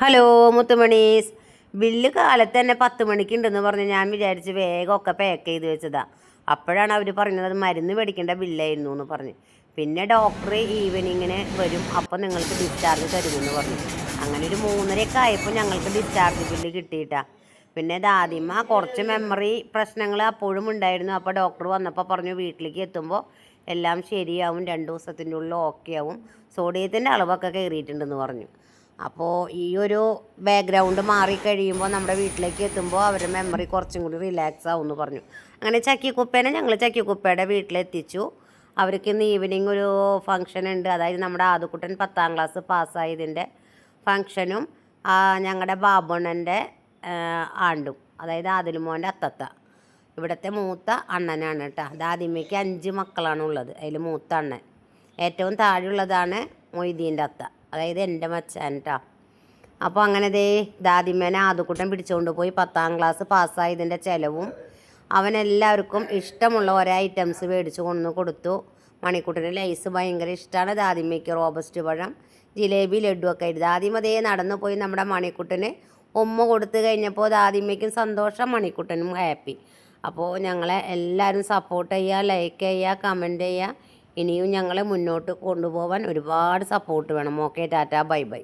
Hello മുത്തുമണീസ്. Bill കാലത്ത് തന്നെ പത്ത് മണിക്കുണ്ടെന്ന് പറഞ്ഞ് ഞാൻ വിചാരിച്ച് വേഗമൊക്കെ പാക്ക് ചെയ്ത് വെച്ചതാ. അപ്പോഴാണ് അവർ പറഞ്ഞത് മരുന്ന് മേടിക്കേണ്ട ബില്ലായിരുന്നു എന്ന് പറഞ്ഞ്. പിന്നെ ഡോക്ടർ ഈവനിങ്ങിനെ വരും. അപ്പോൾ നിങ്ങൾക്ക് ഡിസ്ചാർജ് തരുമെന്ന് പറഞ്ഞു. അങ്ങനെ ഒരു മൂന്നരയൊക്കെ ആയപ്പോൾ ഞങ്ങൾക്ക് ഡിസ്ചാർജ് ബില്ല് കിട്ടിയിട്ടാ. പിന്നെ ദാദിമ കുറച്ച് മെമ്മറി പ്രശ്നങ്ങൾ അപ്പോഴും ഉണ്ടായിരുന്നു. അപ്പോൾ ഡോക്ടർ വന്നപ്പോൾ പറഞ്ഞു വീട്ടിലേക്ക് എത്തുമ്പോൾ എല്ലാം ശരിയാവും രണ്ട് ദിവസത്തിന്റെ ഉള്ളിൽ ഓക്കെ ആവും. സോഡിയത്തിന്റെ അളവൊക്കെ കയറിയിട്ടുണ്ടെന്ന് പറഞ്ഞു. അപ്പോൾ ഈ ഒരു ബാക്ക്ഗ്രൗണ്ട് മാറിക്കഴിയുമ്പോൾ നമ്മുടെ വീട്ടിലേക്ക് എത്തുമ്പോൾ അവരുടെ മെമ്മറി കുറച്ചും കൂടി റിലാക്സ് ആവും എന്ന് പറഞ്ഞു. അങ്ങനെ ചക്കിക്കുപ്പേനെ ഞങ്ങൾ ചക്കിക്കുപ്പയുടെ വീട്ടിലെത്തിച്ചു. അവർക്ക് ഇന്ന് ഈവനിങ് ഒരു ഫംഗ്ഷൻ ഉണ്ട്. അതായത് നമ്മുടെ ആദുക്കുട്ടൻ പത്താം ക്ലാസ് പാസ്സായതിന്റെ ഫംഗ്ഷനും ഞങ്ങളുടെ ബാബുണ്ണന്റെ ആണ്ടും. അതായത് ആദിലുമോന്റെ അത്തത്ത. ഇവിടുത്തെ മൂത്ത അണ്ണനാണ് കേട്ടോ. ദാദിമ്മയ്ക്ക് അഞ്ച് മക്കളാണ് ഉള്ളത് അതിൽ മൂത്ത അണ്ണൻ. ഏറ്റവും താഴെയുള്ളതാണ് മൊയ്തീന്റെ അത്ത. അതായത് എന്റെ മച്ചാൻ കേട്ടോ അപ്പോൾ അങ്ങനെ ദേ ദാദിമേനെ ആദ്യക്കൂട്ടം പിടിച്ചുകൊണ്ട് പോയി പത്താം ക്ലാസ് പാസ്സായതിന്റെ ചിലവും അവനെല്ലാവർക്കും ഇഷ്ടമുള്ള ഓരോ ഐറ്റംസ് മേടിച്ചു കൊണ്ടു കൊടുത്തു. മണിക്കൂട്ടിന് ലൈസ് ഭയങ്കര ഇഷ്ടമാണ് ദാദിമ്മയ്ക്ക് റോബസ്റ്റ് പഴം ജിലേബി ലഡു ഒക്കെ ആയിട്ട്. ദാദിമ ദേ നടന്നു പോയി നമ്മുടെ മണിക്കുട്ടന്. ഉമ്മ കൊടുത്തു കഴിഞ്ഞപ്പോൾ ദാദിമ്മയ്ക്കും സന്തോഷം മണിക്കുട്ടനും ഹാപ്പി. അപ്പോൾ ഞങ്ങളെ എല്ലാവരും സപ്പോർട്ട് ചെയ്യുക ലൈക്ക് ചെയ്യുക കമന്റ് ചെയ്യുക. ഇനിയും ഞങ്ങളെ മുന്നോട്ട് കൊണ്ടുപോകാൻ ഒരുപാട് സപ്പോർട്ട് വേണം. Okay Tata bye bye